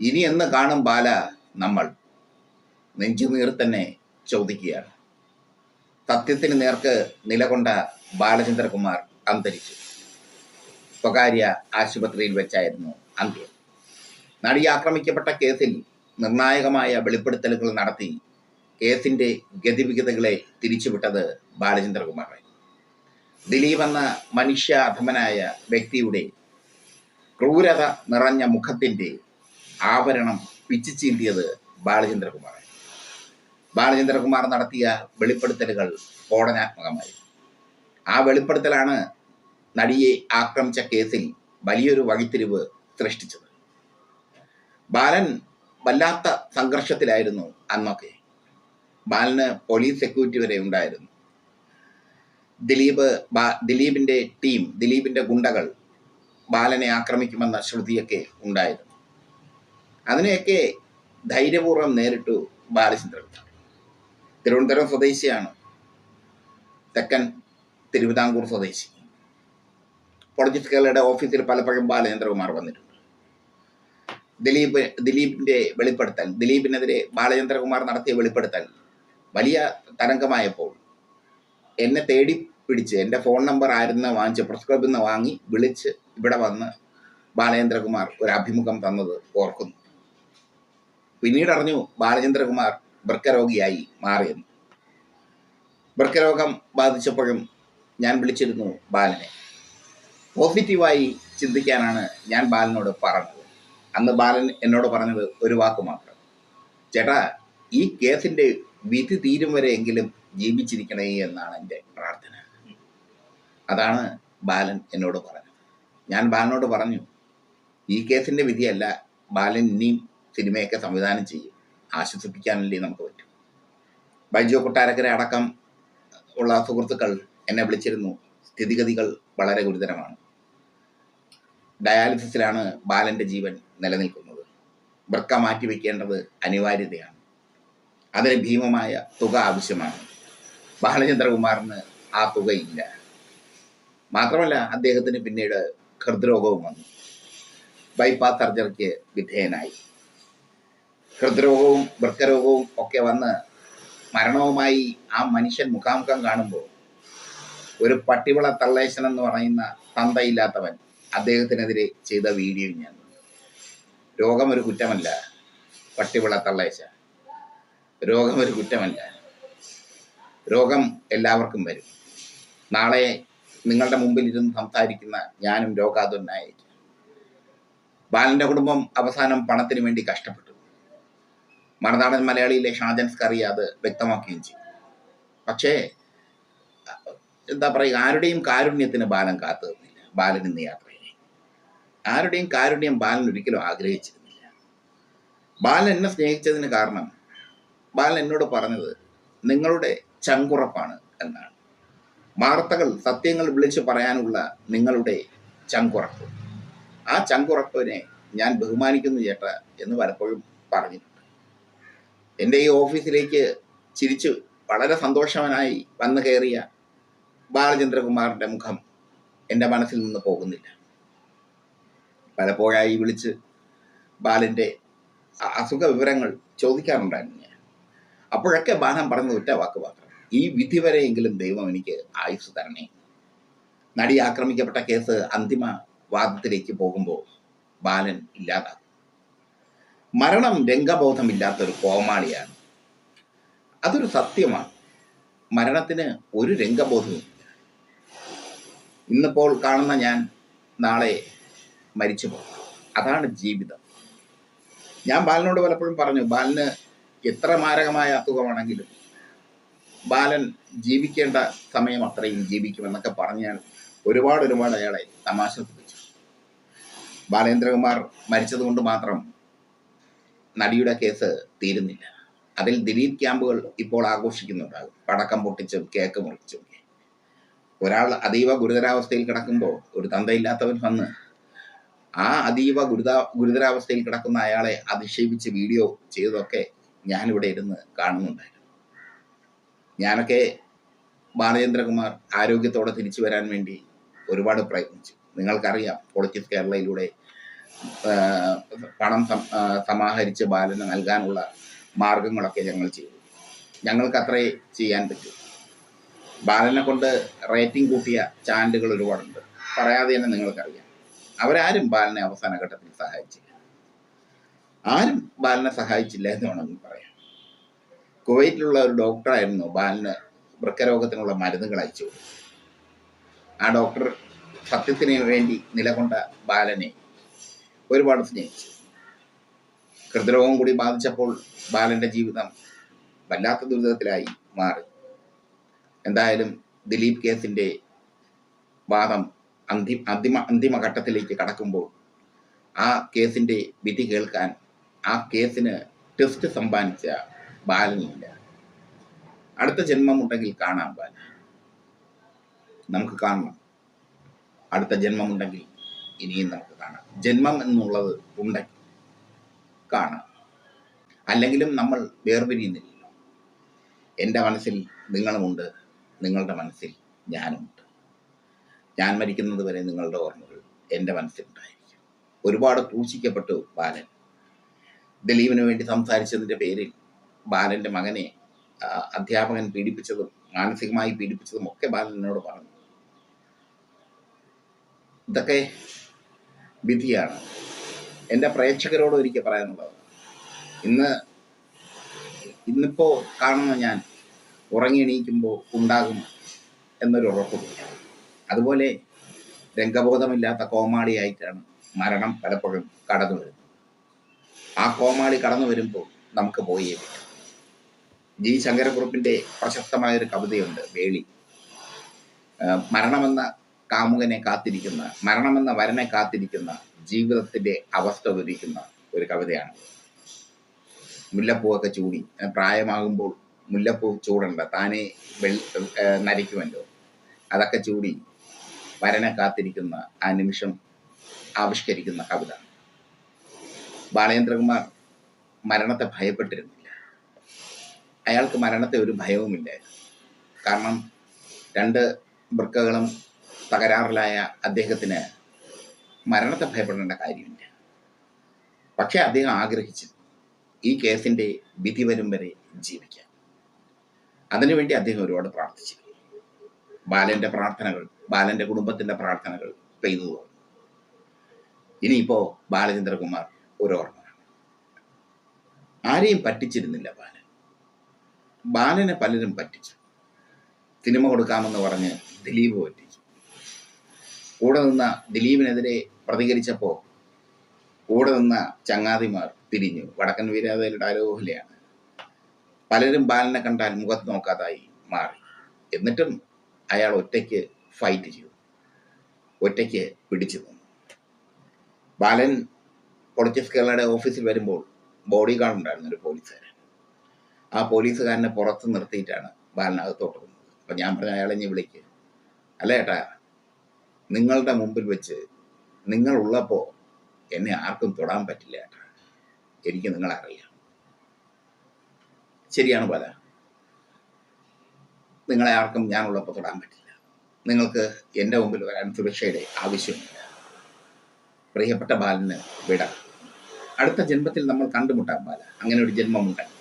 ഇനി എന്ന് കാണും ബാല നമ്മൾ. നെഞ്ചുനീർ തന്നെ ചോദിക്കുകയാണ്. സത്യത്തിന് നേർക്ക് നിലകൊണ്ട ബാലചന്ദ്രകുമാർ അന്തരിച്ചു. സ്വകാര്യ ആശുപത്രിയിൽ വെച്ചായിരുന്നു അന്ത്യം. നടി ആക്രമിക്കപ്പെട്ട കേസിൽ നിർണായകമായ വെളിപ്പെടുത്തലുകൾ നടത്തി കേസിന്റെ ഗതിവിഗതകളെ തിരിച്ചുവിട്ടത് ബാലചന്ദ്രകുമാറായി ദിലീപ് എന്ന മനുഷ്യ അധമനായ വ്യക്തിയുടെ ക്രൂരത നിറഞ്ഞ മുഖത്തിന്റെ ആവരണം പിച്ചിച്ചീന്തിയത് ചീന്തിയത് ബാലചന്ദ്രകുമാർ നടത്തിയ വെളിപ്പെടുത്തലുകൾ സ്ഫോടനാത്മകമായി ആ വെളിപ്പെടുത്തലാണ് നടിയെ ആക്രമിച്ച കേസിൽ വലിയൊരു വഴിത്തിരിവ് സൃഷ്ടിച്ചത്. ബാലൻ വല്ലാത്ത സംഘർഷത്തിലായിരുന്നു അന്നൊക്കെ. ബാലന് പോലീസ് സെക്യൂരിറ്റി വരെ ഉണ്ടായിരുന്നു. ദിലീപ് ദിലീപിന്റെ ടീം ദിലീപിന്റെ ഗുണ്ടകൾ ബാലനെ ആക്രമിക്കുമെന്ന ശ്രുതിയൊക്കെ ഉണ്ടായിരുന്നു. അതിനെയൊക്കെ ധൈര്യപൂർവം നേരിട്ടു ബാലചന്ദ്രൻ തിരുവനന്തപുരം സ്വദേശിയാണ്. തെക്കൻ തിരുവിതാംകൂർ സ്വദേശി. പൊളിറ്റിക്സ് കേരളയുടെ ഓഫീസിൽ പലപ്പോഴും ബാലചന്ദ്രകുമാർ വന്നിട്ടുണ്ട്. ദിലീപ് ദിലീപിന്റെ വെളിപ്പെടുത്തൽ ദിലീപിനെതിരെ ബാലചന്ദ്രകുമാർ നടത്തിയ വെളിപ്പെടുത്തൽ വലിയ തരംഗമായപ്പോൾ എന്നെ തേടി പിടിച്ച് എന്റെ ഫോൺ നമ്പർ ആയിരുന്നു വാങ്ങിച്ച് പ്രസ് ക്ലബിൽ നിന്ന് വാങ്ങി വിളിച്ച് ഇവിടെ വന്ന് ബാലചന്ദ്രകുമാർ ഒരു അഭിമുഖം തന്നത് ഓർക്കുന്നു. പിന്നീട് അറിഞ്ഞു ബാലചന്ദ്രകുമാർ വൃക്കരോഗിയായി മാറിയെന്ന്. വൃക്കരോഗം ബാധിച്ചപ്പോഴും ഞാൻ വിളിച്ചിരുന്നു ബാലനെ. പോസിറ്റീവായി ചിന്തിക്കാനാണ് ഞാൻ ബാലനോട് പറഞ്ഞത്. അന്ന് ബാലൻ എന്നോട് പറഞ്ഞത് ഒരു വാക്ക് മാത്രം. ചേട്ടാ ഈ കേസിന്റെ വിധി തീരും വരെയെങ്കിലും ജീവിച്ചിരിക്കണേ എന്നാണ് എന്റെ പ്രാർത്ഥന. അതാണ് ബാലൻ എന്നോട് പറഞ്ഞത്. ഞാൻ ബാലനോട് പറഞ്ഞു ഈ കേസിന്റെ വിധിയല്ല ബാലൻ ഇനിയും സിനിമയൊക്കെ സംവിധാനം ചെയ്യും. ആശ്വസിപ്പിക്കാനല്ലേ നമുക്ക് പറ്റും. ബൈജോ കൊട്ടാരക്കര അടക്കം ഉള്ള സുഹൃത്തുക്കൾ എന്നെ വിളിച്ചിരുന്നു. സ്ഥിതിഗതികൾ വളരെ ഗുരുതരമാണ്. ഡയാലിസിസിലാണ് ബാലന്റെ ജീവൻ നിലനിൽക്കുന്നത്. വൃക്ക മാറ്റിവെക്കേണ്ടത് അനിവാര്യതയാണ്. അതിന് ഭീമമായ തുക ആവശ്യമാണ്. ബാലചന്ദ്രകുമാറിന് ആ തുകയില്ല. മാത്രമല്ല അദ്ദേഹത്തിന് പിന്നീട് ഹൃദ്രോഗവും വന്നു. ബൈപ്പാസ് സർജറിക്ക് വിധേയനായി. ഹൃദ്രോഗവും വൃക്കരോഗവും ഒക്കെ വന്ന് മരണവുമായി ആ മനുഷ്യൻ മുഖാമുഖം കാണുമ്പോൾ ഒരു പട്ടിവള തള്ളേശൻ എന്ന് പറയുന്ന തന്തയില്ലാത്തവൻ അദ്ദേഹത്തിനെതിരെ ചെയ്ത വീഡിയോ ഞാൻ. രോഗം ഒരു കുറ്റമല്ല പട്ടിവള തള്ളേശ. രോഗം ഒരു കുറ്റമല്ല. രോഗം എല്ലാവർക്കും വരും. നാളെ നിങ്ങളുടെ മുമ്പിൽ ഇരുന്ന് സംസാരിക്കുന്ന ഞാനും രോഗാതുരനായിരിക്കും ബാലന്റെ കുടുംബം അവസാനം പണത്തിന് വേണ്ടി കഷ്ടപ്പെട്ടു. മറുനാടൻ മലയാളിയിലെ ഷാജൻ സ്കറി അത് വ്യക്തമാക്കുകയും ചെയ്യും. പക്ഷേ എന്താ പറയുക ആരുടെയും കാരുണ്യത്തിന് ബാലൻ കാത്തു നിന്നില്ല ബാലൻ ഇന്ന് യാത്രയായി ആരുടെയും കാരുണ്യം ബാലൻ ഒരിക്കലും ആഗ്രഹിച്ചിരുന്നില്ല. ബാലൻ എന്നെ സ്നേഹിച്ചതിന് കാരണം ബാലൻ എന്നോട് പറഞ്ഞത് നിങ്ങളുടെ ചങ്കുറപ്പാണ് എന്നാണ്. വാർത്തകൾ സത്യങ്ങൾ വിളിച്ചു പറയാനുള്ള നിങ്ങളുടെ ചങ്കുറപ്പ്. ആ ചങ്കുറപ്പിനെ ഞാൻ ബഹുമാനിക്കുന്നു ചേട്ട എന്ന് പലപ്പോഴും പറഞ്ഞിട്ടുണ്ട്. എന്റെ ഈ ഓഫീസിലേക്ക് ചിരിച്ച് വളരെ സന്തോഷവനായി വന്നു കയറിയ ബാലചന്ദ്രകുമാറിന്റെ മുഖം എന്റെ മനസ്സിൽ നിന്ന് പോകുന്നില്ല. പലപ്പോഴായി വിളിച്ച് ബാലന്റെ അസുഖ വിവരങ്ങൾ ചോദിക്കാറുണ്ടായിരുന്നു ഞാൻ. അപ്പോഴൊക്കെ ബാലൻ പറഞ്ഞ ഒറ്റ വാക്ക് മാത്രം. ഈ വിധി വരെയെങ്കിലും ദൈവം എനിക്ക് ആയുസ് തരണേ. നടി ആക്രമിക്കപ്പെട്ട കേസ് അന്തിമ വാദത്തിലേക്ക് പോകുമ്പോൾ ബാലൻ ഇല്ലാതാകും. മരണം രംഗബോധമില്ലാത്ത ഒരു കോമാളിയാണ്. അതൊരു സത്യമാണ്. മരണത്തിന് ഒരു രംഗബോധവും ഇന്നിപ്പോൾ കാണുന്ന ഞാൻ നാളെ മരിച്ചു പോകും. അതാണ് ജീവിതം. ഞാൻ ബാലനോട് പലപ്പോഴും പറഞ്ഞു ബാലന് എത്ര മാരകമായ അസുഖമാണെങ്കിലും ബാലൻ ജീവിക്കേണ്ട സമയം അത്രയും ജീവിക്കുമെന്നൊക്കെ പറഞ്ഞ് ഞാൻ ഒരുപാട് ഒരുപാട് അയാളെ തമാശ പിടിച്ചു ബാലേന്ദ്രകുമാർ മരിച്ചതുകൊണ്ട് മാത്രം നടിയുടെ കേസ് തീരുന്നില്ല. അതിൽ ദിലീപ് ക്യാമ്പുകൾ ഇപ്പോൾ ആഘോഷിക്കുന്നുണ്ടാകും പടക്കം പൊട്ടിച്ചും കേക്ക് മുറിച്ചും ഒരാൾ അതീവ ഗുരുതരാവസ്ഥയിൽ കിടക്കുമ്പോൾ ഒരു തന്തയില്ലാത്തവൻ വന്ന് ആ അതീവ ഗുരുത ഗുരുതരാവസ്ഥയിൽ കിടക്കുന്ന അയാളെ അധിക്ഷേപിച്ച് വീഡിയോ ചെയ്തതൊക്കെ ഞാനിവിടെ ഇരുന്ന് കാണുന്നുണ്ടായിരുന്നു. ഞാനൊക്കെ ബാലചന്ദ്രകുമാർ ആരോഗ്യത്തോടെ തിരിച്ചു വരാൻ വേണ്ടി ഒരുപാട് പ്രയത്നിച്ചു. നിങ്ങൾക്കറിയാം പൊളിറ്റിക്സ് കേരളയിലൂടെ പണം സമാഹരിച്ച് ബാലന് നൽകാനുള്ള മാർഗങ്ങളൊക്കെ ഞങ്ങൾ ചെയ്തു. ഞങ്ങൾക്ക് അത്രേ ചെയ്യാൻ പറ്റൂ. ബാലനെ കൊണ്ട് റേറ്റിംഗ് കൂട്ടിയ ചാനലുകൾ ഒരുപാടുണ്ട്. പറയാതെ തന്നെ നിങ്ങൾക്കറിയാം. അവരാരും ബാലനെ അവസാന ഘട്ടത്തിൽ സഹായിച്ചില്ല. ആരും ബാലനെ സഹായിച്ചില്ല എന്ന് വേണമെങ്കിൽ പറയാം. കുവൈറ്റിലുള്ള ഒരു ഡോക്ടറായിരുന്നു ബാലന് വൃക്കരോഗത്തിനുള്ള മരുന്നുകൾ അയച്ചു ആ ഡോക്ടർ സത്യത്തിന് വേണ്ടി നിലകൊണ്ട ബാലനെ ഒരുപാട് സ്നേഹിച്ചു. ഹൃദ്രോഗം കൂടി ബാധിച്ചപ്പോൾ ബാലന്റെ ജീവിതം വല്ലാത്ത ദുരിതത്തിലായി മാറി. എന്തായാലും ദിലീപ് കേസിന്റെ വാദം അന്തി അന്തിമ അന്തിമഘട്ടത്തിലേക്ക് കടക്കുമ്പോൾ ആ കേസിന്റെ വിധി കേൾക്കാൻ ആ കേസിന് ടെസ്റ്റ് സമ്മാനിച്ച ബാലനില്ല അടുത്ത ജന്മമുണ്ടെങ്കിൽ കാണാം ബാലൻ. നമുക്ക് കാണണം. അടുത്ത ജന്മമുണ്ടെങ്കിൽ ഇനിയും നമുക്ക് കാണാം ജന്മം എന്നുള്ളത് ഉണ്ട് കാണാം. അല്ലെങ്കിലും നമ്മൾ വേർപിരിയുന്നില്ലല്ലോ. എന്റെ മനസ്സിൽ നിങ്ങളുമുണ്ട് നിങ്ങളുടെ മനസ്സിൽ ഞാനുമുണ്ട്. ഞാൻ മരിക്കുന്നത് വരെ നിങ്ങളുടെ ഓർമ്മകൾ എന്റെ മനസ്സിലുണ്ടായിരിക്കും. ഒരുപാട് ക്രൂശിക്കപ്പെട്ടു ബാലൻ. ദിലീപിന് വേണ്ടി സംസാരിച്ചതിന്റെ പേരിൽ ബാലന്റെ മകനെ അധ്യാപകൻ പീഡിപ്പിച്ചതും മാനസികമായി പീഡിപ്പിച്ചതും ഒക്കെ ബാലൻ എന്നോട് പറഞ്ഞു. ഇതൊക്കെ വിധിയാണ്. എന്റെ പ്രേക്ഷകരോട് ഒരിക്കൽ പറയാനുള്ളത്. ഇന്ന് ഇന്നിപ്പോൾ കാണുന്ന ഞാൻ ഉറങ്ങി എണീക്കുമ്പോൾ ഉണ്ടാകും എന്നൊരു ഉറപ്പുമില്ല അതുപോലെ രംഗബോധമില്ലാത്ത കോമാളിയായിട്ടാണ് മരണം പലപ്പോഴും കടന്നു വരുന്നത്. ആ കോമാളി കടന്നു വരുമ്പോൾ നമുക്ക് പോയേ ജി. ശങ്കരക്കുറുപ്പിന്റെ പ്രശസ്തമായൊരു കവിതയുണ്ട് വേളി. മരണമെന്ന കാമുകനെ കാത്തിരിക്കുന്ന മരണമെന്ന വരനെ കാത്തിരിക്കുന്ന ജീവിതത്തിന്റെ അവസ്ഥ വിവരിക്കുന്ന ഒരു കവിതയാണ്. മുല്ലപ്പൂവൊക്കെ ചൂടി. പ്രായമാകുമ്പോൾ മുല്ലപ്പൂ ചൂടണ്ട താനെ വെൾ നരിക്കുമല്ലോ അതൊക്കെ ചൂടി വരനെ കാത്തിരിക്കുന്ന ആ നിമിഷം ആവിഷ്കരിക്കുന്ന കവിത. ബാലേന്ദ്രകുമാർ മരണത്തെ ഭയപ്പെട്ടിരുന്നില്ല. അയാൾക്ക് മരണത്തെ ഒരു ഭയവുമില്ലായിരുന്നു. കാരണം രണ്ട് വൃക്കകളും തകരാറിലായ അദ്ദേഹത്തിന് മരണത്തെ ഭയപ്പെടേണ്ട കാര്യമില്ല. പക്ഷേ അദ്ദേഹം ആഗ്രഹിച്ചു ഈ കേസിന്റെ വിധി വരും വരെ ജീവിക്കാൻ. അതിനുവേണ്ടി അദ്ദേഹം ഒരുപാട് പ്രാർത്ഥിച്ചു. ബാലന്റെ പ്രാർത്ഥനകൾ ബാലന്റെ കുടുംബത്തിന്റെ പ്രാർത്ഥനകൾ പെയ്തു തോന്നും ഇനിയിപ്പോ ബാലചന്ദ്രകുമാർ ഒരു ഓർമ്മ ആരെയും പറ്റിച്ചിരുന്നില്ല ബാലൻ. ബാലനെ പലരും പറ്റിച്ചു. സിനിമ കൊടുക്കാമെന്ന് പറഞ്ഞ് ദിലീപ് പറ്റിച്ചു. കൂടെ നിന്ന ദിലീപിനെതിരെ പ്രതികരിച്ചപ്പോൾ കൂടെ നിന്ന ചങ്ങാതിമാർ തിരിഞ്ഞു. വടക്കൻ വീരാതയുടെ ആരോഹലയാണ് പലരും ബാലനെ കണ്ടാൽ മുഖത്ത് നോക്കാതായി മാറി. എന്നിട്ടും അയാൾ ഒറ്റയ്ക്ക് ഫൈറ്റ് ചെയ്തു. ഒറ്റയ്ക്ക് പിടിച്ചു നിന്നു. ബാലൻ പൊളിറ്റിക്സ് കേരളയുടെ ഓഫീസിൽ വരുമ്പോൾ ബോഡി ഗാർഡ് ഉണ്ടായിരുന്നു ഒരു പോലീസുകാരൻ. ആ പോലീസുകാരനെ പുറത്ത് നിർത്തിയിട്ടാണ് ബാലനകത്തോട്ട് വന്നത്. അപ്പൊ ഞാൻ പറഞ്ഞ അയാളെ ഇനി വിളിക്ക്. അല്ല ഏട്ടാ? നിങ്ങളുടെ മുമ്പിൽ വെച്ച് നിങ്ങൾ ഉള്ളപ്പോ എന്നെ ആർക്കും തൊടാൻ പറ്റില്ല ഏട്ടാ എനിക്ക് നിങ്ങളെ അറിയാം ശരിയാണ് പല നിങ്ങളെ ആർക്കും ഞാനുള്ളപ്പോൾ തൊടാൻ പറ്റില്ല. നിങ്ങൾക്ക് എന്റെ മുമ്പിൽ വരാൻ സുരക്ഷയുടെ ആവശ്യമില്ല. പ്രിയപ്പെട്ട ബാലന് വിട. അടുത്ത ജന്മത്തിൽ നമ്മൾ കണ്ടുമുട്ടാം ബാല. അങ്ങനെ ഒരു ജന്മമുണ്ടായി